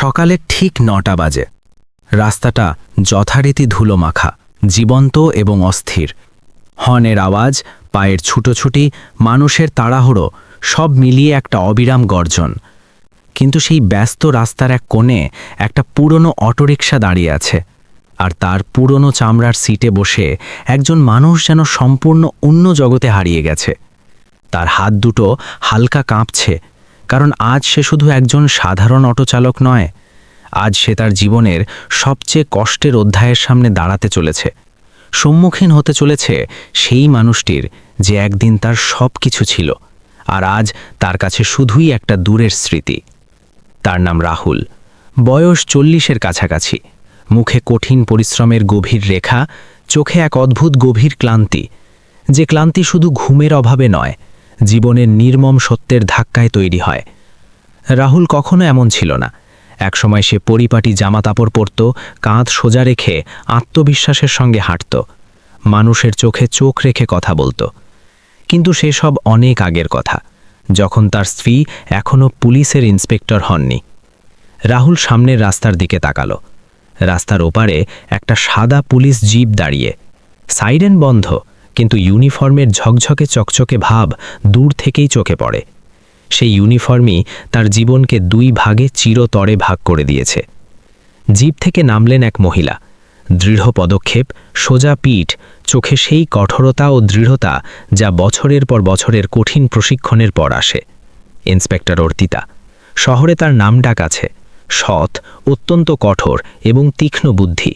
সকালে ঠিক নটা বাজে। রাস্তাটা যথারীতি ধুলো মাখা জীবন্ত এবং অস্থির। হর্নের আওয়াজ, পায়ের ছুটোছুটি, মানুষের তাড়াহুড়ো, সব মিলিয়ে একটা অবিরাম গর্জন। কিন্তু সেই ব্যস্ত রাস্তার এক কোণে একটা পুরনো অটোরিকশা দাঁড়িয়ে আছে। আর তার পুরনো চামড়ার সিটে বসে একজন মানুষ যেন সম্পূর্ণ অন্য জগতে হারিয়ে গেছে। তার হাত দুটো হালকা কাঁপছে কারণ আজ সে শুধু একজন সাধারণ অটোচালক নয়, আজ সে তার জীবনের সবচেয়ে কষ্টের অধ্যায়ের সামনে দাঁড়াতে চলেছে। সম্মুখীন হতে চলেছে সেই মানুষটির যে একদিন তার সব কিছু ছিল, আর আজ তার কাছে শুধুই একটা দূরের স্মৃতি। তার নাম রাহুল। বয়স চল্লিশের কাছাকাছি। মুখে কঠিন পরিশ্রমের গভীর রেখা, চোখে এক অদ্ভুত গভীর ক্লান্তি, যে ক্লান্তি শুধু ঘুমের অভাবে নয় জীবনের নির্মম সত্যের ধাক্কায় তৈরি হয়। রাহুল কখনো এমন ছিল না। একসময় সে পরিপাটি জামাতাপড় পরত, কাঁধ সোজা রেখে আত্মবিশ্বাসের সঙ্গে হাঁটত। মানুষের চোখে চোখ রেখে কথা বলতো। কিন্তু সেসব অনেক আগের কথা। যখন তার স্ত্রী এখনও পুলিশের ইন্সপেক্টর হননি। রাহুল সামনের রাস্তার দিকে তাকালো। রাস্তার ওপারে একটা সাদা পুলিশ জিপ দাঁড়িয়ে। সাইরেন বন্ধ। কিন্তু ইউনিফর্মের ঝকঝকে চকচকে ভাব দূর থেকেই চোখে পড়ে। সেই ইউনিফর্মই তার জীবনকে দুই ভাগে চিরতরে ভাগ করে দিয়েছে। জীব থেকে নামলেন এক মহিলা। দৃঢ় পদক্ষেপ, সোজা পিঠ, চোখে সেই কঠোরতা ও দৃঢ়তা যা বছরের পর বছরের কঠিন প্রশিক্ষণের পর আসে। ইন্সপেক্টর অর্তিতা শহরে তার নাম ডাক আছে। সৎ, অত্যন্ত কঠোর এবং তীক্ষ্ণ বুদ্ধি।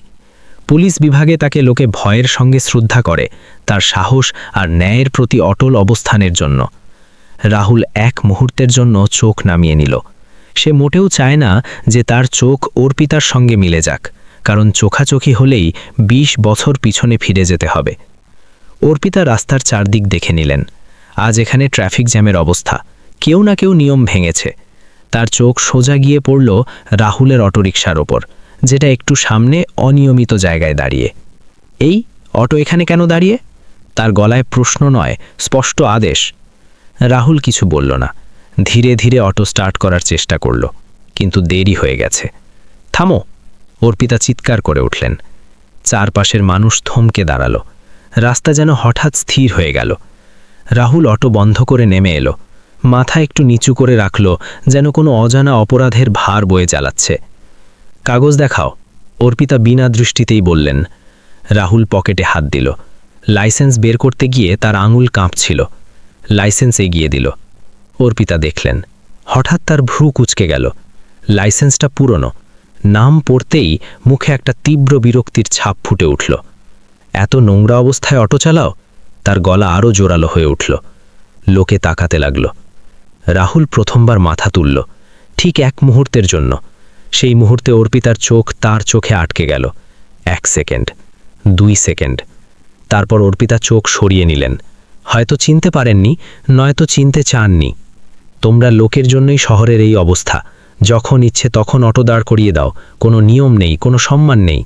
পুলিশ বিভাগে তাকে লোকে ভয়ের সঙ্গে শ্রদ্ধা করে, তার সাহস আর ন্যায়ের প্রতি অটল অবস্থানের জন্য। রাহুল এক মুহূর্তের জন্য চোখ নামিয়ে নিল। সে মোটেও চায় না যে তার চোখ অর্পিতার সঙ্গে মিলে যাক, কারণ চোখাচোখি হলেই ২০ বছর পিছনে ফিরে যেতে হবে। অর্পিতা রাস্তার চারদিক দেখে নিলেন। আজ এখানে ট্রাফিক জ্যামের অবস্থা। কেউ না কেউ নিয়ম ভেঙেছে। তার চোখ সোজা গিয়ে পড়ল রাহুলের অটোরিকশার ওপর। যেটা একটু সামনে অনিয়মিত জায়গায় দাঁড়িয়ে। এই, অটো এখানে কেন দাঁড়িয়ে? তার গলায় প্রশ্ন নয়, স্পষ্ট আদেশ। রাহুল কিছু বলল না। ধীরে ধীরে অটো স্টার্ট করার চেষ্টা করল, কিন্তু দেরি হয়ে গেছে। থামো। অর্পিতা চিৎকার করে উঠলেন। চারপাশের মানুষ থমকে দাঁড়াল। রাস্তা যেন হঠাৎ স্থির হয়ে গেল। রাহুল অটো বন্ধ করে নেমে এলো। মাথা একটু নিচু করে রাখল, যেন কোনো অজানা অপরাধের ভার বয়ে চালাচ্ছে কাগজ দেখাও। অর্পিতা বিনা দৃষ্টিতেই বললেন। রাহুল পকেটে হাত দিল। লাইসেন্স বের করতে গিয়ে তার আঙুল কাঁপছিল। লাইসেন্স এগিয়ে দিল। অর্পিতা দেখলেন, হঠাৎ তার ভ্রু কুচকে গেল। লাইসেন্সটা পুরনো। নাম পড়তেই মুখে একটা তীব্র বিরক্তির ছাপ ফুটে উঠল। এত নোংরা অবস্থায় অটো চালাও? তার গলা আরও জোরালো হয়ে উঠল। লোকে তাকাতে লাগল। রাহুল প্রথমবার মাথা তুলল, ঠিক এক মুহূর্তের জন্য। সেই মুহূর্তে অর্পিতার চোখ তার চোখে আটকে গেল। এক সেকেন্ড, দুই সেকেন্ড। তারপর অর্পিতা চোখ সরিয়ে নিলেন। হয়তো চিনতে পারেননি, নয়তো চিনতে চাননি। তোমরা লোকের জন্যই শহরের এই অবস্থা। যখন ইচ্ছে তখন অটো দাঁড় করিয়ে দাও। কোনো নিয়ম নেই, কোনো সম্মান নেই।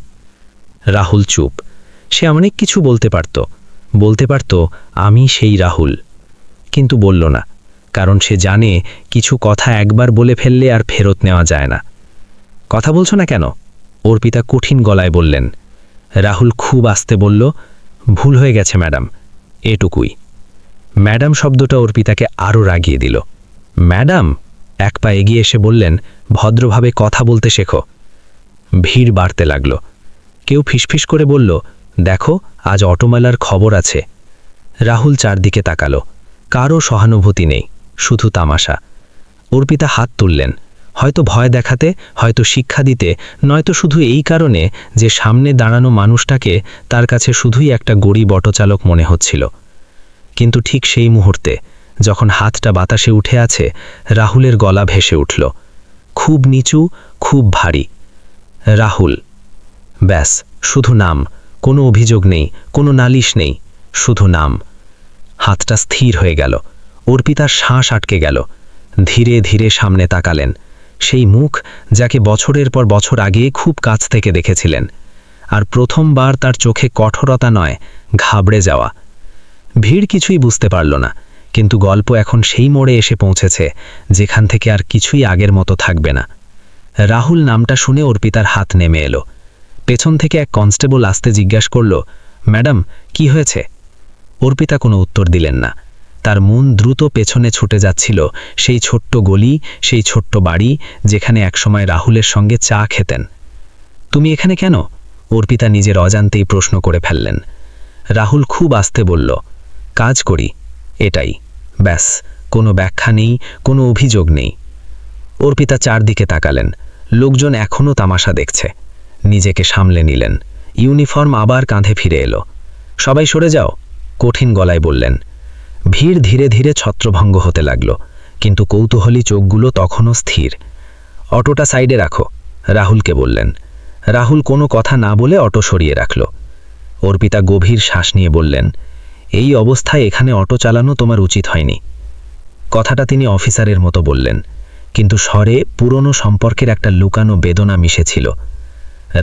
রাহুল চুপ। সে অনেক কিছু বলতে পারত। বলতে পারত, আমি সেই রাহুল। কিন্তু বলল না, কারণ সে জানে কিছু কথা একবার বলে ফেললে আর ফেরত নেওয়া যায় না। কথা বলছো না কেন? অর্পিতা কঠিন গলায় বললেন। রাহুল খুব আস্তে বলল, ভুল হয়ে গেছে, ম্যাডাম। এটুকুই। ম্যাডাম শব্দটা অর্পিতাকে আরও রাগিয়ে দিল। ম্যাডাম? এক পা এগিয়ে এসে বললেন, ভদ্রভাবে কথা বলতে শেখো। ভিড় বাড়তে লাগল। কেউ ফিসফিস করে বলল, দেখো, আজ অটোমেলার খবর আছে। রাহুল চারদিকে তাকালো। কারও সহানুভূতি নেই, শুধু তামাশা। অর্পিতা হাত তুললেন। হয়তো ভয় দেখাতে, হয়তো শিক্ষা দিতে, নয়তো শুধু এই কারণে যে সামনে দাঁড়ানো মানুষটাকে তার কাছে শুধুই একটা গরিব অটোচালক মনে হচ্ছিল। কিন্তু ঠিক সেই মুহূর্তে, যখন হাতটা বাতাসে উঠে আছে, রাহুলের গলা ভেসে উঠল। খুব নিচু, খুব ভারী। রাহুল, ব্যাস, শুধু নাম, কোনো অভিযোগ নেই, কোনো নালিশ নেই, শুধু নাম। হাতটা স্থির হয়ে গেল। অর্পিতার শ্বাস আটকে গেল। ধীরে ধীরে সামনে তাকালেন। সেই মুখ যাকে বছরের পর বছর আগে খুব কাছ থেকে দেখেছিলেন। আর প্রথমবার তার চোখে কঠোরতা নয়, ঘাবড়ে যাওয়া। ভিড় কিছুই বুঝতে পারল না, কিন্তু গল্প এখন সেই মোড়ে এসে পৌঁছেছে, যেখান থেকে আর কিছুই আগের মতো থাকবে না। রাহুল নামটা শুনে অর্পিতার হাত নেমে এলো। পেছন থেকে এক কনস্টেবল আসতে জিজ্ঞাসা করল, ম্যাডাম, কি হয়েছে? অর্পিতা কোনো উত্তর দিলেন না। তার মন দ্রুত পেছনে ছুটে যাচ্ছিল। সেই ছোট্ট গলি, সেই ছোট্ট বাড়ি, যেখানে একসময় রাহুলের সঙ্গে চা খেতেন। তুমি এখানে কেন? অর্পিতা নিজের অজান্তেই প্রশ্ন করে ফেললেন। রাহুল খুব আস্তে বলল, কাজ করি, এটাই। ব্যাস, কোনো ব্যাখ্যা নেই, কোনো অভিযোগ নেই। অর্পিতা চারদিকে তাকালেন। লোকজন এখনও তামাশা দেখছে। নিজেকে সামলে নিলেন। ইউনিফর্ম আবার কাঁধে ফিরে এলো। সবাই সরে যাও, কঠিন গলায় বললেন। ভিড় ধীরে ধীরে ছত্রভঙ্গ হতে লাগল, কিন্তু কৌতূহলী চোখগুলো তখনও স্থির। অটোটা সাইডে রাখো, রাহুলকে বললেন। রাহুল কোনো কথা না বলে অটো সরিয়ে রাখল। অর্পিতা গভীর শ্বাস নিয়ে বললেন, এই অবস্থায় এখানে অটো চালানো তোমার উচিত হয়নি। কথাটা তিনি অফিসারের মতো বললেন, কিন্তু স্বরে পুরনো সম্পর্কের একটা লুকানো বেদনা মিশেছিল।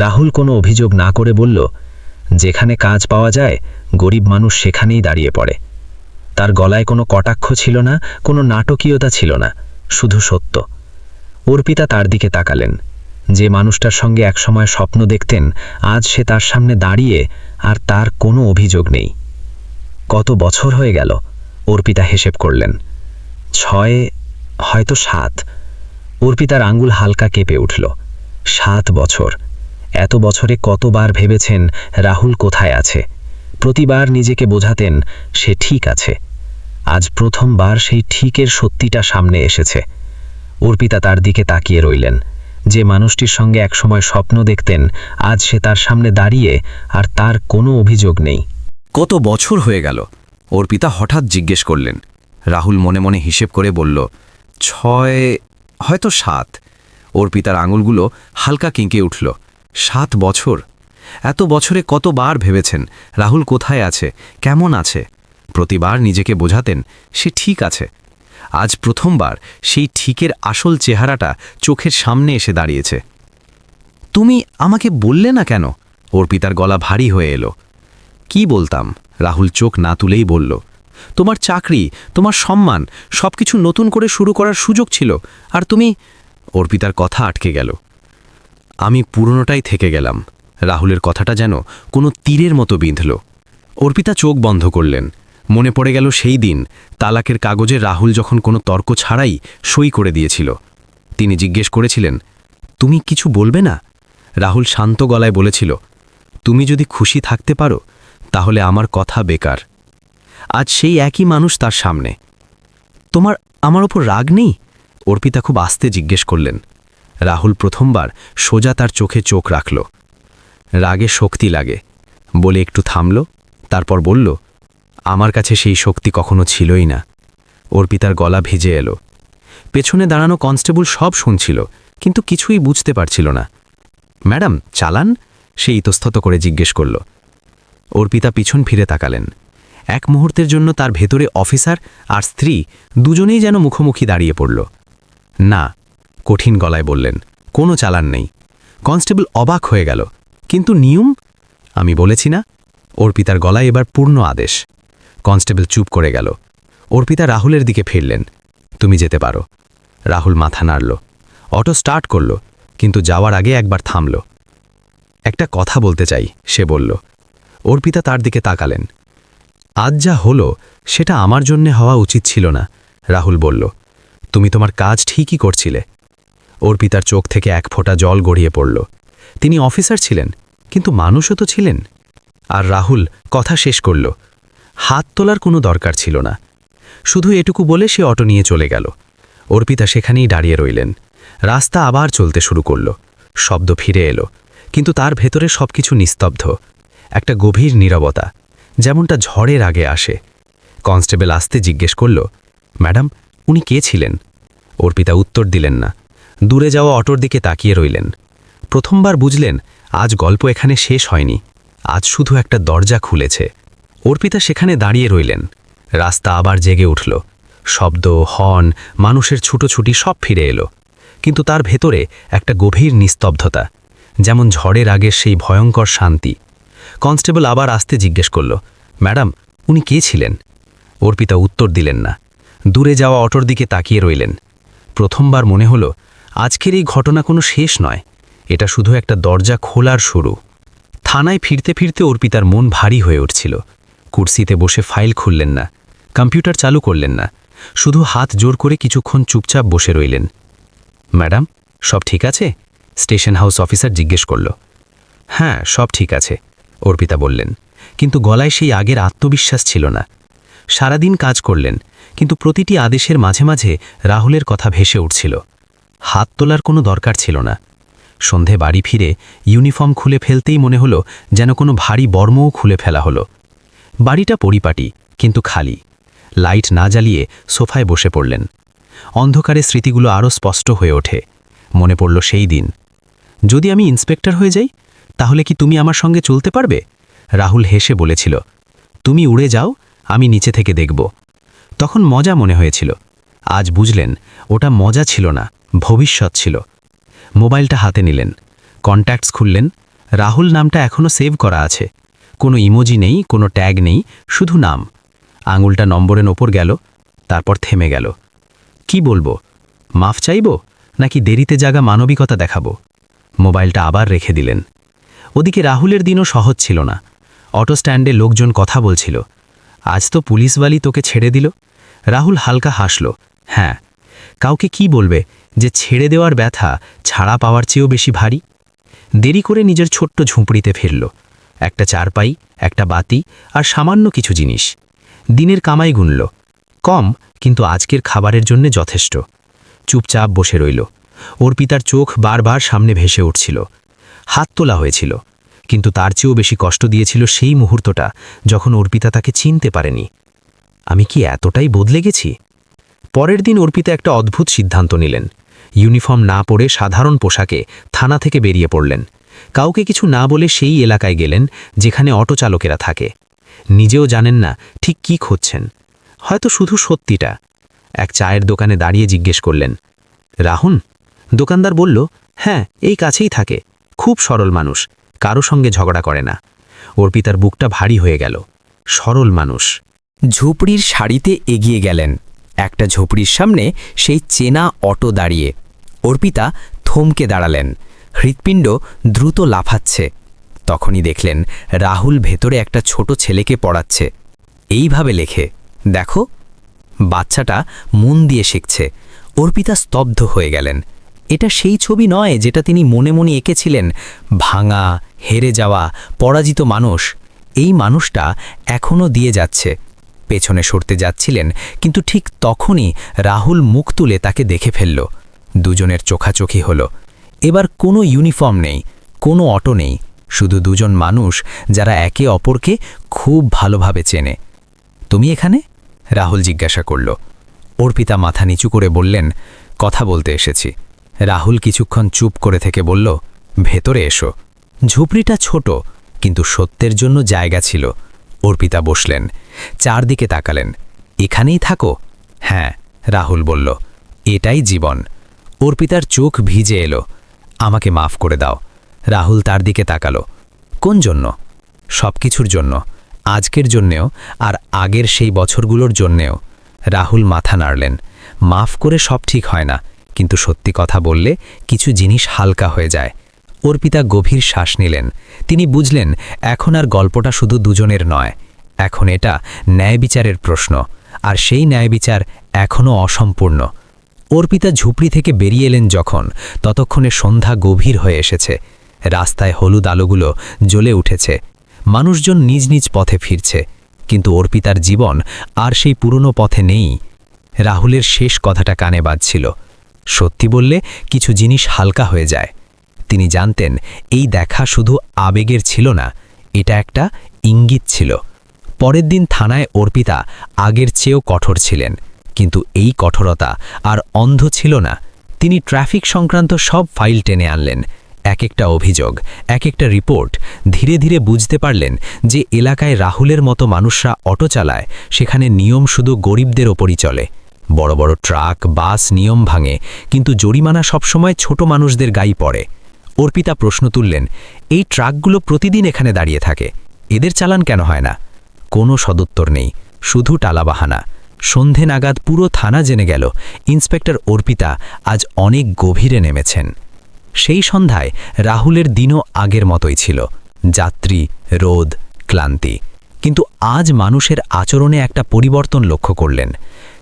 রাহুল কোনো অভিযোগ না করে বলল, যেখানে কাজ পাওয়া যায়, গরিব মানুষ সেখানেই দাঁড়িয়ে পড়ে। তার গলায় কোনো কটাক্ষ ছিল না, কোনো নাটকীয়তা ছিল না, শুধু সত্য। অর্পিতা তার দিকে তাকালেন। যে মানুষটার সঙ্গে একসময় স্বপ্ন দেখতেন, আজ সে তার সামনে দাঁড়িয়ে আর তার কোনো অভিযোগ নেই। কত বছর হয়ে গেল, অর্পিতা হিসেব করলেন। ছয়, হয়তো সাত। অর্পিতার আঙ্গুল হালকা কেঁপে উঠল। সাত বছর। এত বছরে কতবার ভেবেছেন রাহুল কোথায় আছে? প্রতিবার নিজেকে বোঝাতেন সে ঠিক আছে। আজ প্রথমবার সেই ঠিকের সত্যিটা সামনে এসেছে। অর্পিতা তার দিকে তাকিয়ে রইলেন। যে মানুষটির সঙ্গে একসময় স্বপ্ন দেখতেন, আজ সে তার সামনে দাঁড়িয়ে আর তার কোনো অভিযোগ নেই। কত বছর হয়ে গেল? অর্পিতা হঠাৎ জিজ্ঞেস করলেন। রাহুল মনে মনে হিসেব করে বলল, ছয়, হয়তো সাত। অর্পিতার আঙুলগুলো হালকা কিঁকে উঠল। সাত বছর? এত বছরে কতবার ভেবেছেন? রাহুল কোথায় আছে? কেমন আছে? প্রতিবার নিজেকে বোঝাতেন, সে ঠিক আছে। আজ প্রথমবার সেই ঠিকের আসল চেহারাটা চোখের সামনে এসে দাঁড়িয়েছে। তুমি আমাকে বললে না কেন? অর্পিতার গলা ভারী হয়ে এলো। কি বলতাম? রাহুল চোখ না তুলেই বলল। তোমার চাকরি, তোমার সম্মান, সবকিছু নতুন করে শুরু করার সুযোগ ছিল, আর তুমি অর্পিতার কথা আটকে গেল। আমি পুরনোটাই থেকে গেলাম। রাহুলের কথাটা যেন কোনো তীরের মতো বিঁধল। অর্পিতা চোখ বন্ধ করলেন। মনে পড়ে গেল সেই দিন, তালাকের কাগজে রাহুল যখন কোনো তর্ক ছাড়াই সই করে দিয়েছিল। তিনি জিজ্ঞেস করেছিলেন, তুমি কিছু বলবে না? রাহুল শান্ত গলায় বলেছিল, তুমি যদি খুশি থাকতে পারো, তাহলে আমার কথা বেকার। আজ সেই একই মানুষ তার সামনে। তোমার আমার ওপর রাগ নেই? অর্পিতা খুব আস্তে জিজ্ঞেস করলেন। রাহুল প্রথমবার সোজা তার চোখে চোখ রাখল। রাগে শক্তি লাগে। বলে একটু থামল, তারপর বলল আমার কাছে সেই শক্তি কখনো ছিলই না। অর্পিতার গলা ভিজে এলো। পেছনে দাঁড়ানো কনস্টেবল সব শুনছিল, কিন্তু কিছুই বুঝতে পারছিল না। ম্যাডাম, চালান? সে ইতস্তত করে জিজ্ঞেস করল। অর্পিতা পিছন ফিরে তাকালেন। এক মুহূর্তের জন্য তার ভেতরে অফিসার আর স্ত্রী দুজনেই যেন মুখোমুখি দাঁড়িয়ে পড়ল। না, কঠিন গলায় বললেন, কোনো চালান নেই। কনস্টেবল অবাক হয়ে গেল, কিন্তু নিয়ম? আমি বলেছি না। অর্পিতার গলায় এবার পূর্ণ আদেশ। কনস্টেবল চুপ করে গেল। অর্পিতা রাহুলের দিকে ফিরলেন। তুমি যেতে পারো। রাহুল মাথা নাড়ল। অটো স্টার্ট করল, কিন্তু যাওয়ার আগে একবার থামল। একটা কথা বলতে চাই, সে বলল। অর্পিতা তার দিকে তাকালেন। আজ যা হলো, সেটা আমার জন্যে হওয়া উচিত ছিল না, রাহুল বলল। তুমি তোমার কাজ ঠিকই করছিলে। অর্পিতার চোখ থেকে এক ফোঁটা জল গড়িয়ে পড়ল। তিনি অফিসার ছিলেন, কিন্তু মানুষও তো ছিলেন? আর রাহুল কথা শেষ করল। হাত তোলার কোনো দরকার ছিল না। শুধু এটুকু বলে সে অটো নিয়ে চলে গেল। অর্পিতা সেখানেই দাঁড়িয়ে রইলেন। রাস্তা আবার চলতে শুরু করল। শব্দ ফিরে এলো, কিন্তু তার ভেতরে সবকিছু নিস্তব্ধ। একটা গভীর নীরবতা, যেমনটা ঝড়ের আগে আসে। কনস্টেবল আসতে জিজ্ঞেস করল, ম্যাডাম, উনি কে ছিলেন? অর্পিতা উত্তর দিলেন না। দূরে যাওয়া অটোর দিকে তাকিয়ে রইলেন। প্রথমবার বুঝলেন, আজ গল্প এখানে শেষ হয়নি। আজ শুধু একটা দরজা খুলেছে। অর্পিতা সেখানে দাঁড়িয়ে রইলেন। রাস্তা আবার জেগে উঠল। শব্দ, হর্ন, মানুষের ছুটোছুটি সব ফিরে এলো। কিন্তু তার ভেতরে একটা গভীর নিস্তব্ধতা, যেমন ঝড়ের আগের সেই ভয়ঙ্কর শান্তি। কনস্টেবল আবার আসতে জিজ্ঞেস করল, ম্যাডাম, উনি কে ছিলেন? অর্পিতা উত্তর দিলেন না। দূরে যাওয়া অটোর দিকে তাকিয়ে রইলেন। প্রথমবার মনে হলো, আজকের এই ঘটনা কোনো শেষ নয়। এটা শুধু একটা দরজা খোলার শুরু। থানায় ফিরতে ফিরতে অর্পিতার মন ভারী হয়ে উঠছিল। কুর্সিতে বসে ফাইল খুললেন না, কম্পিউটার চালু করলেন না, শুধু হাত জোর করে কিছুক্ষণ চুপচাপ বসে রইলেন। ম্যাডাম, সব ঠিক আছে? স্টেশন হাউস অফিসার জিজ্ঞেস করল। হ্যাঁ সব ঠিক আছে, অর্পিতা বললেন। কিন্তু গলায় সেই আগের আত্মবিশ্বাস ছিল না। সারাদিন কাজ করলেন, কিন্তু প্রতিটি আদেশের মাঝে মাঝে রাহুলের কথা ভেসে উঠছিল। হাত তোলার কোনো দরকার ছিল না। সন্ধে বাড়ি ফিরে ইউনিফর্ম খুলে ফেলতেই মনে হলো যেন কোনো ভারী বর্মও খুলে ফেলা হলো। বাড়িটা পরিপাটি, কিন্তু খালি। লাইট না জ্বালিয়ে সোফায় বসে পড়লেন। অন্ধকারে স্মৃতিগুলো আরও স্পষ্ট হয়ে ওঠে। মনে পড়ল সেই দিন। যদি আমি ইন্সপেক্টর হয়ে যাই, তাহলে কি তুমি আমার সঙ্গে চলতে পারবে? রাহুল হেসে বলেছিল, তুমি উড়ে যাও, আমি নিচে থেকে দেখব। তখন মজা মনে হয়েছিল। আজ বুঝলেন, ওটা মজা ছিল না, ভবিষ্যৎ ছিল। মোবাইলটা হাতে নিলেন। কন্ট্যাক্টস খুললেন। রাহুল নামটা এখনও সেভ করা আছে। কোনো ইমোজি নেই, কোনো ট্যাগ নেই, শুধু নাম। আঙুলটা নম্বরের ওপর গেল, তারপর থেমে গেল। কি বলব? মাফ চাইব? নাকি দেরিতে জাগা মানবিকতা দেখাবো? মোবাইলটা আবার রেখে দিলেন। ওদিকে রাহুলের দিনও সহজ ছিল না। অটো স্ট্যান্ডে লোকজন কথা বলছিল। আজ তো পুলিশওয়ালি তোকে ছেড়ে দিল। রাহুল হালকা হাসল। হ্যাঁ কাউকে কি বলবে যে ছেড়ে দেওয়ার ব্যথা ছাড়া পাওয়ার চেয়েও বেশি ভারী? দেরি করে নিজের ছোট্ট ঝুঁপড়িতে ফিরল। একটা চারপাই, একটা বাতি আর সামান্য কিছু জিনিস। দিনের কামাই গুনল। কম, কিন্তু আজকের খাবারের জন্য যথেষ্ট। চুপচাপ বসে রইল। অর্পিতার চোখ বারবার সামনে ভেসে উঠছিল। হাত তোলা হয়েছিল, কিন্তু তার চেয়েও বেশি কষ্ট দিয়েছিল সেই মুহূর্তটা যখন অর্পিতা তাকে চিনতে পারেনি। আমি কি এতটাই বদলে গেছি? পরের দিন অর্পিতা একটা অদ্ভুত সিদ্ধান্ত নিলেন। ইউনিফর্ম না পরে সাধারণ পোশাকে থানা থেকে বেরিয়ে পড়লেন। কাউকে কিছু না বলে সেই এলাকায় গেলেন যেখানে অটো চালকেরা থাকে। নিজেও জানেন না ঠিক কি খুঁজছেন। হয়তো শুধু সত্যিটা। এক চায়ের দোকানে দাঁড়িয়ে জিজ্ঞেস করলেন রাহুন দোকানদার বলল হ্যাঁ এই কাছেই থাকে। খুব সরল মানুষ, কারও সঙ্গে ঝগড়া করে না। অর্পিতার বুকটা ভারী হয়ে গেল। সরল মানুষ। ঝুপড়ির শাড়িতে এগিয়ে গেলেন। একটা ঝুপড়ির সামনে সেই চেনা অটো দাঁড়িয়ে। অর্পিতা থমকে দাঁড়ালেন। হৃৎপিণ্ড দ্রুত লাফাচ্ছে। তখনই দেখলেন রাহুল ভেতরে একটা ছোট ছেলেকে পড়াচ্ছে। এইভাবে লেখে, দেখো, বাচ্চাটা মন দিয়ে শিখছে। অর্পিতা স্তব্ধ হয়ে গেলেন। এটা সেই ছবি নয় যেটা তিনি মনে মনে এঁকেছিলেন, ভাঙা, হেরে যাওয়া, পরাজিত মানুষ। এই মানুষটা এখনও দিয়ে যাচ্ছে। পেছনে সরতে যাচ্ছিলেন, কিন্তু ঠিক তখনই রাহুল মুখ তুলে তাকে দেখে ফেলল। দুজনের চোখাচোখি হল। এবার কোনো ইউনিফর্ম নেই, কোনো অটো নেই, শুধু দুজন মানুষ যারা একে অপরকে খুব ভালোভাবে চেনে। তুমি এখানে? রাহুল জিজ্ঞাসা করল। অর্পিতা মাথা নিচু করে বললেন, কথা বলতে এসেছি। রাহুল কিছুক্ষণ চুপ করে থেকে বলল, ভেতরে এসো। ঝুপড়িটা ছোট, কিন্তু সত্যের জন্য জায়গা ছিল। অর্পিতা বসলেন, চারদিকে তাকালেন, এখানেই থাকো? হ্যাঁ রাহুল বলল, এটাই জীবন। অর্পিতার চোখ ভিজে এলো। আমাকে মাফ করে দাও। রাহুল তার দিকে তাকালো। কোন জন্য? সব কিছুর জন্য। আজকের জন্যেও আর আগের সেই বছরগুলোর জন্যেও। রাহুল মাথা নাড়লেন। মাফ করে সব ঠিক হয় না, কিন্তু সত্যি কথা বললে কিছু জিনিস হালকা হয়ে যায়। অর্পিতা গভীর শ্বাস নিলেন। তিনি বুঝলেন, এখন আর গল্পটা শুধু দুজনের নয়। এখন এটা ন্যায় বিচারের প্রশ্ন। আর সেই ন্যায় বিচার এখনও অসম্পূর্ণ। অর্পিতা ঝুপড়ি থেকে বেরিয়ে এলেন যখন। ততক্ষণে সন্ধ্যা গভীর হয়ে এসেছে। রাস্তায় হলুদ আলোগুলো জ্বলে উঠেছে। মানুষজন নিজ নিজ পথে ফিরছে। কিন্তু অর্পিতার জীবন আর সেই পুরনো পথে নেই। রাহুলের শেষ কথাটা কানে বাজছিল। সত্যি বললে কিছু জিনিস হালকা হয়ে যায়। তিনি জানতেন, এই দেখা শুধু আবেগের ছিল না, এটা একটা ইঙ্গিত ছিল। পরের দিন থানায় অর্পিতা আগের চেয়েও কঠোর ছিলেন। কিন্তু এই কঠোরতা আর অন্ধ ছিল না। তিনি ট্রাফিক সংক্রান্ত সব ফাইল টেনে আনলেন। এক একটা অভিযোগ, এক একটা রিপোর্ট ধীরে ধীরে বুঝতে পারলেন যে এলাকায় রাহুলের মতো মানুষরা অটো চালায়, সেখানে নিয়ম শুধু গরিবদের ওপরই চলে। বড় বড় ট্রাক, বাস নিয়ম ভাঙে, কিন্তু জরিমানা সবসময় ছোট মানুষদের গাই পড়ে। অর্পিতা প্রশ্ন তুললেন, এই ট্রাকগুলো প্রতিদিন এখানে দাঁড়িয়ে থাকে, এদের চালান কেন হয় না? কোনো সদুত্তর নেই, শুধু টালাবাহানা। সন্ধে নাগাদ পুরো থানা জেনে গেল। ইন্সপেক্টর অর্পিতা আজ অনেক গভীরে নেমেছেন। সেই সন্ধ্যায় রাহুলের দিনও আগের মতোই ছিল। যাত্রী রোদ ক্লান্তি। কিন্তু আজ মানুষের আচরণে একটা পরিবর্তন লক্ষ্য করলেন।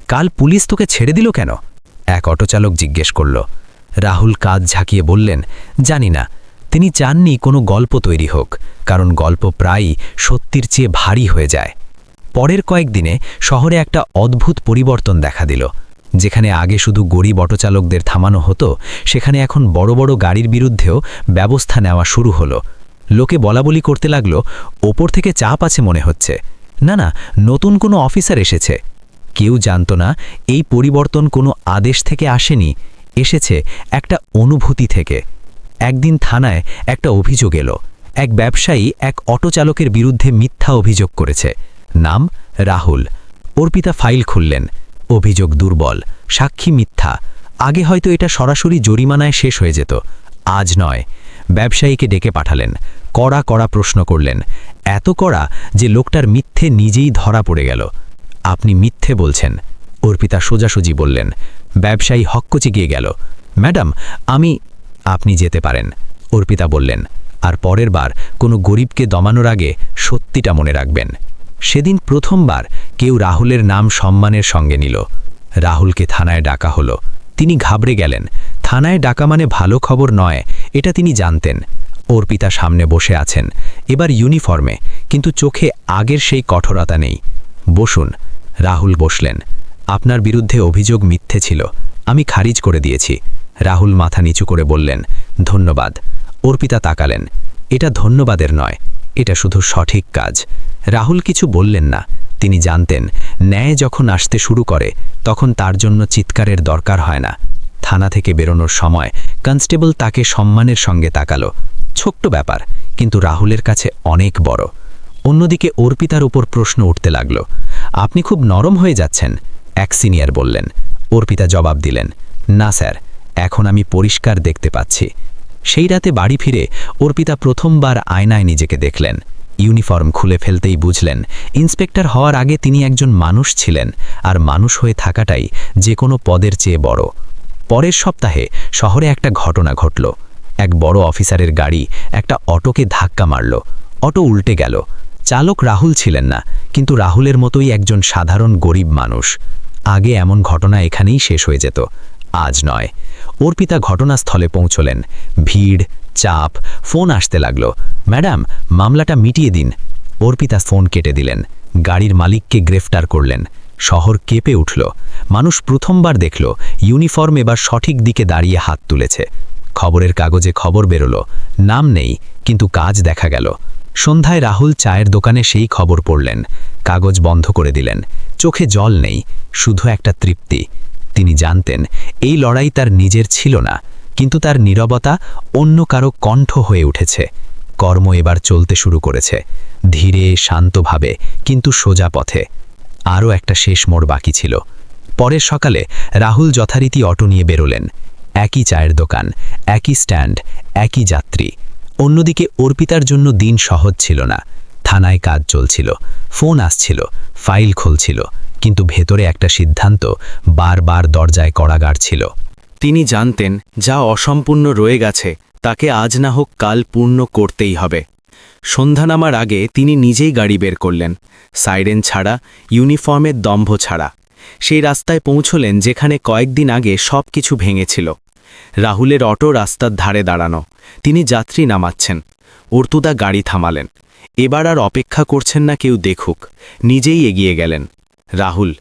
কাল পুলিশ তোকে ছেড়ে দিল কেন? এক অটোচালক জিজ্ঞেস করল। রাহুল কাজ ঝাঁকিয়ে বললেন, জানি না। তিনি চাননি কোনো গল্প তৈরি হোক, কারণ গল্প প্রায়ই সত্যির চেয়ে ভারী হয়ে যায়। পরের কয়েকদিনে শহরে একটা অদ্ভুত পরিবর্তন দেখা দিল। যেখানে আগে শুধু গরিব অটোচালকদের থামানো হতো, সেখানে এখন বড় বড় গাড়ির বিরুদ্ধেও ব্যবস্থা নেওয়া শুরু হলো। লোকে বলাবলি করতে লাগল, ওপর থেকে চাপ আছে মনে হচ্ছে। না না, নতুন কোনো অফিসার এসেছে। কেউ জানত না, এই পরিবর্তন কোনো আদেশ থেকে আসেনি, এসেছে একটা অনুভূতি থেকে। একদিন থানায় একটা অভিযোগ এলো। এক ব্যবসায়ী এক অটোচালকের বিরুদ্ধে মিথ্যা অভিযোগ করেছে। নাম রাহুল। অর্পিতা ফাইল খুললেন। অভিযোগ দুর্বল, সাক্ষী মিথ্যা। আগে হয়তো এটা সরাসরি জরিমানায় শেষ হয়ে যেত, আজ নয়। ব্যবসায়ীকে ডেকে পাঠালেন, কড়া কড়া প্রশ্ন করলেন, এত কড়া যে লোকটার মিথ্যে নিজেই ধরা পড়ে গেল। আপনি মিথ্যে বলছেন। অর্পিতা সোজাসুজি বললেন, ব্যবসায়ী হক্কচি গিয়ে গেল। ম্যাডাম, আমি, আপনি যেতে পারেন। অর্পিতা বললেন, আর পরের বার কোনো গরিবকে দমানোর আগে সত্যিটা মনে রাখবেন। সেদিন প্রথমবার কেউ রাহুলের নাম সম্মানের সঙ্গে নিল। রাহুলকে থানায় ডাকা হলো। তিনি ঘাবড়ে গেলেন। থানায় ডাকা মানে ভালো খবর নয়, এটা তিনি জানতেন। অর্পিতা সামনে বসে আছেন। এবার ইউনিফর্মে, কিন্তু চোখে আগের সেই কঠোরতা নেই। বসুন। রাহুল বসলেন। আপনার বিরুদ্ধে অভিযোগ মিথ্যে ছিল। আমি খারিজ করে দিয়েছি। রাহুল মাথা নিচু করে বললেন, ধন্যবাদ। অর্পিতা তাকালেন। এটা ধন্যবাদের নয়। এটা শুধু সঠিক কাজ। রাহুল কিছু বললেন না। তিনি জানতেন, ন্যায় যখন আসতে শুরু করে, তখন তার জন্য চিৎকারের দরকার হয় না। থানা থেকে বেরোনোর সময় কনস্টেবল তাকে সম্মানের সঙ্গে তাকালো। ছোট্ট ব্যাপার, কিন্তু রাহুলের কাছে অনেক বড়। অন্যদিকে অর্পিতার উপর প্রশ্ন উঠতে লাগল, আপনি খুব নরম হয়ে যাচ্ছেন, এক সিনিয়র বললেন। অর্পিতা জবাব দিলেন, না স্যার, এখন আমি পরিষ্কার দেখতে পাচ্ছি। সেই রাতে বাড়ি ফিরে অর্পিতা প্রথমবার আয়নায় নিজেকে দেখলেন। ইউনিফর্ম খুলে ফেলতেই বুঝলেন, ইন্সপেক্টর হওয়ার আগে তিনি একজন মানুষ ছিলেন, আর মানুষ হয়ে থাকাটাই যে কোনো পদের চেয়ে বড়। পরের সপ্তাহে শহরে একটা ঘটনা ঘটল। এক বড় অফিসারের গাড়ি একটা অটোকে ধাক্কা মারল। অটো উল্টে গেল। চালক রাহুল ছিলেন না, কিন্তু রাহুলের মতোই একজন সাধারণ গরিব মানুষ। আগে এমন ঘটনা এখানেই শেষ হয়ে যেত। আজ নয়। অর্পিতা ঘটনাস্থলে পৌঁছলেন। ভিড় চাপ, ফোন আসতে লাগল। ম্যাডাম, মামলাটা মিটিয়ে দিন। অর্পিতা ফোন কেটে দিলেন। গাড়ির মালিককে গ্রেফতার করলেন। শহর কেঁপে উঠল। মানুষ প্রথমবার দেখল, ইউনিফর্ম এবার সঠিক দিকে দাঁড়িয়ে হাত তুলেছে। খবরের কাগজে খবর বেরোল। নাম নেই, কিন্তু কাজ দেখা গেল। সন্ধ্যায় রাহুল চায়ের দোকানে সেই খবর পড়লেন। কাগজ বন্ধ করে দিলেন। চোখে জল নেই, শুধু একটা তৃপ্তি। তিনি জানতেন, এই লড়াই তার নিজের ছিল না। কিন্তু তার নীরবতা অন্য কারও কণ্ঠ হয়ে উঠেছে। কর্ম এবার চলতে শুরু করেছে। ধীরে, শান্তভাবে, কিন্তু সোজা পথে। আরও একটা শেষ মোড় বাকি ছিল। পরের সকালে রাহুল যথারীতি অটো নিয়ে বেরোলেন। একই চায়ের দোকান, একই স্ট্যান্ড, একই যাত্রী। অন্যদিকে অর্পিতার জন্য দিন সহজ ছিল না। থানায় কাজ চলছিল। ফোন আসছিল, ফাইল খুলছিল। কিন্তু ভেতরে একটা সিদ্ধান্ত বারবার দরজায় কড়াগাড় ছিল। তিনি জানতেন, যা অসম্পূর্ণ রয়ে গেছে, তাকে আজ না হোক কাল পূর্ণ করতেই হবে। সন্ধ্যা নামার আগে তিনি নিজেই গাড়ি বের করলেন। সাইরেন ছাড়া, ইউনিফর্মের দম্ভ ছাড়া। সেই রাস্তায় পৌঁছলেন যেখানে কয়েকদিন আগে সব কিছু ভেঙেছিল। রাহুলের অটো রাস্তার ধারে দাঁড়ানো। তিনি যাত্রী নামাচ্ছেন। অর্তুদা গাড়ি থামালেন। এবার আর অপেক্ষা করছেন না কেউ দেখুক। নিজেই এগিয়ে গেলেন। রাহুল।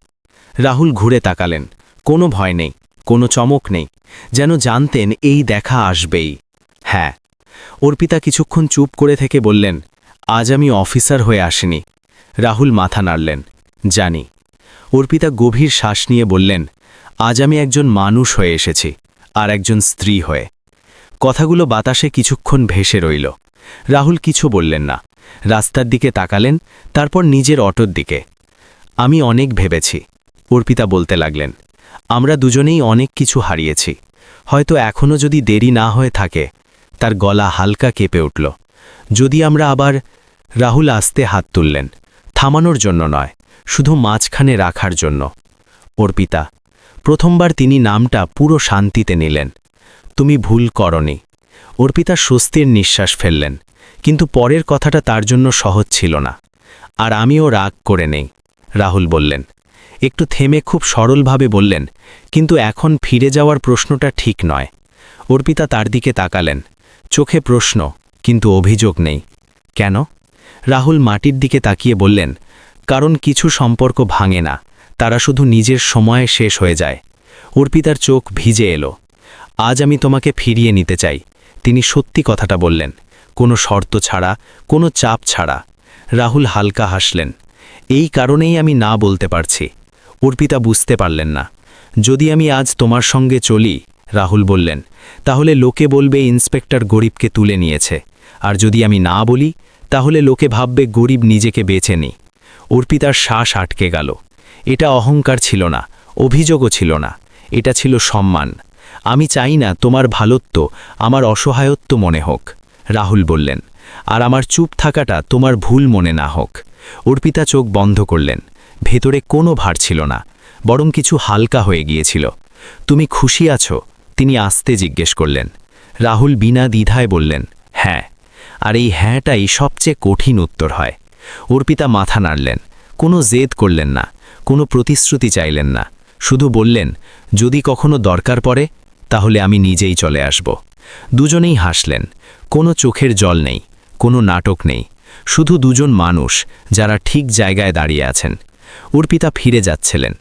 রাহুল ঘুরে তাকালেন। কোনো ভয় নেই। কোনো চমক নেই, যেন জানতেন এই দেখা আসবেই। হ্যাঁ অর্পিতা কিছুক্ষণ চুপ করে থেকে বললেন, আজ আমি অফিসার হয়ে আসিনি। রাহুল মাথা নাড়লেন, জানি। অর্পিতা গভীর শ্বাস নিয়ে বললেন, আজ আমি একজন মানুষ হয়ে এসেছি, আর একজন স্ত্রী হয়ে। কথাগুলো বাতাসে কিছুক্ষণ ভেসে রইল। রাহুল কিছু বললেন না, রাস্তার দিকে তাকালেন, তারপর নিজের অটোর দিকে। আমি অনেক ভেবেছি, অর্পিতা বলতে লাগলেন আমরা দুজনেই অনেক কিছু হারিয়েছি। হয়তো এখনও যদি দেরি না হয়ে থাকে, তার গলা হালকা কেঁপে উঠল। যদি আমরা আবার রাহুল আস্তে হাত তুললেন, থামানোর জন্য নয়, শুধু মাঝখানে রাখার জন্য। অর্পিতা, প্রথমবার তিনি নামটা পুরো শান্তিতে নিলেন। তুমি ভুল করনি। অর্পিতা স্বস্তির নিঃশ্বাস ফেললেন, কিন্তু পরের কথাটা তার জন্য সহজ ছিল না। আর আমিও রাগ করে নেই, রাহুল বললেন। একটু থেমে খুব সরলভাবে বললেন, কিন্তু এখন ফিরে যাওয়ার প্রশ্নটা ঠিক নয়। অর্পিতা তার দিকে তাকালেন। চোখে প্রশ্ন, কিন্তু অভিযোগ নেই। কেন? রাহুল মাটির দিকে তাকিয়ে বললেন, কারণ কিছু সম্পর্ক ভাঙে না, তারা শুধু নিজের সময়ে শেষ হয়ে যায়। অর্পিতার চোখ ভিজে এলো। আজ আমি তোমাকে ফিরিয়ে নিতে চাই। তিনি সত্যি কথাটা বললেন, কোনো শর্ত ছাড়া, কোনো চাপ ছাড়া। রাহুল হালকা হাসলেন, এই কারণেই আমি না বলতে পারছি। অর্পিতা বুঝতে পারলেন না। যদি আমি আজ তোমার সঙ্গে চলি, রাহুল বললেন, তাহলে লোকে বলবে ইন্সপেক্টর গরিবকে তুলে নিয়েছে। আর যদি আমি না বলি, তাহলে লোকে ভাববে গরিব নিজেকে বেছে নি। অর্পিতার শ্বাস আটকে গেল। এটা অহংকার ছিল না, অভিযোগও ছিল না। এটা ছিল সম্মান। আমি চাই না তোমার ভালোত্ব, আমার অসহায়ত্ব মনে হোক, রাহুল বললেন, আর আমার চুপ থাকাটা তোমার ভুল মনে না হোক। অর্পিতা চোখ বন্ধ করলেন। ভেতরে কোনো ভার ছিল না, বরং কিছু হালকা হয়ে গিয়েছিল। তুমি খুশি আছো? তিনি আস্তে জিজ্ঞেস করলেন। রাহুল বিনা দ্বিধায় বললেন হ্যাঁ। আর এই হ্যাঁটাই সবচেয়ে কঠিন উত্তর হয়। অর্পিতা মাথা নাড়লেন, কোনো জেদ করলেন না, কোনো প্রতিশ্রুতি চাইলেন না, শুধু বললেন, যদি কখনো দরকার পড়ে, তাহলে আমি নিজেই চলে আসব। দুজনেই হাসলেন, কোনো চোখের জল নেই, কোনো নাটক নেই, শুধু দুজন মানুষ যারা ঠিক জায়গায় দাঁড়িয়ে আছেন। অর্পিতা ফিরে যাচ্ছিলেন।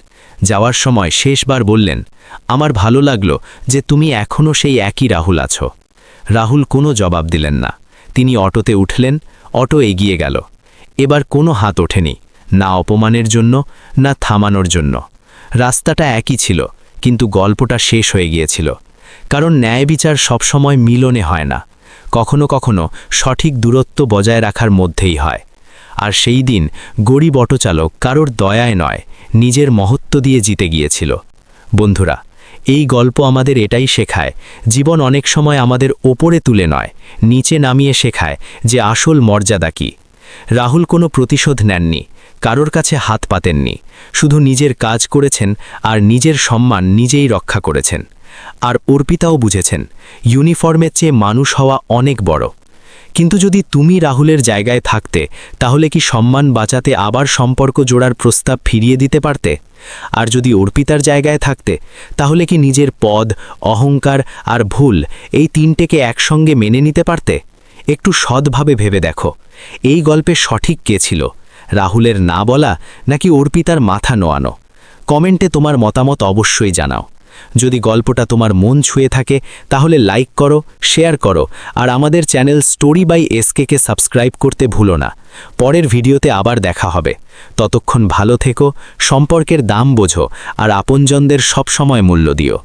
যাওয়ার সময় শেষবার বললেন, আমার ভালো লাগল যে তুমি এখনও সেই একই রাহুল আছো। রাহুল কোনো জবাব দিলেন না। তিনি অটোতে উঠলেন, অটো এগিয়ে গেল। এবার কোনো হাত ওঠেনি, না অপমানের জন্য, না থামানোর জন্য। রাস্তাটা একই ছিল, কিন্তু গল্পটা শেষ হয়ে গিয়েছিল। কারণ ন্যায় বিচার সবসময় মিলনে হয় না। কখনো কখনো সঠিক দূরত্ব বজায় রাখার মধ্যেই হয়। আর সেই দিন গরিব অটোচালক কারোর দয়ায় নয়, নিজের মহত্ব দিয়ে জিতে গিয়েছিল। বন্ধুরা, এই গল্প আমাদের এটাই শেখায়, জীবন অনেক সময় আমাদের ওপরে তুলে নয়, নিচে নামিয়ে শেখায় যে আসল মর্যাদা কী। রাহুল কোনো প্রতিশোধ নেননি, কারোর কাছে হাত পাতেননি, শুধু নিজের কাজ করেছেন আর নিজের সম্মান নিজেই রক্ষা করেছেন। আর অর্পিতাও বুঝেছেন, ইউনিফর্মের চেয়ে মানুষ হওয়া অনেক বড়। কিন্তু যদি তুমি রাহুলের জায়গায় থাকতে, তাহলে কি সম্মান বাঁচাতে আবার সম্পর্ক জোড়ার প্রস্তাব ফিরিয়ে দিতে পারতে? আর যদি অর্পিতার জায়গায় থাকতে, তাহলে কি নিজের পদ, অহংকার আর ভুল এই তিনটেকে একসঙ্গে মেনে নিতে পারতে? একটু সৎভাবে ভেবে দেখো। এই গল্পে সঠিক কে ছিল? রাহুলের না বলা নাকি অর্পিতার মাথা নোয়ানো? কমেন্টে তোমার মতামত অবশ্যই জানাও। যদি গল্পটা তোমার মন ছুঁয়ে থাকে, তাহলে লাইক করো শেয়ার করো, আর আমাদের channel story by SKK subscribe করতে ভুলো না। পরের ভিডিওতে আবার দেখা হবে। ততক্ষণ ভালো থেকো, সম্পর্কের দাম বোঝো, আর আপনজনদের সবসময় মূল্য দিও।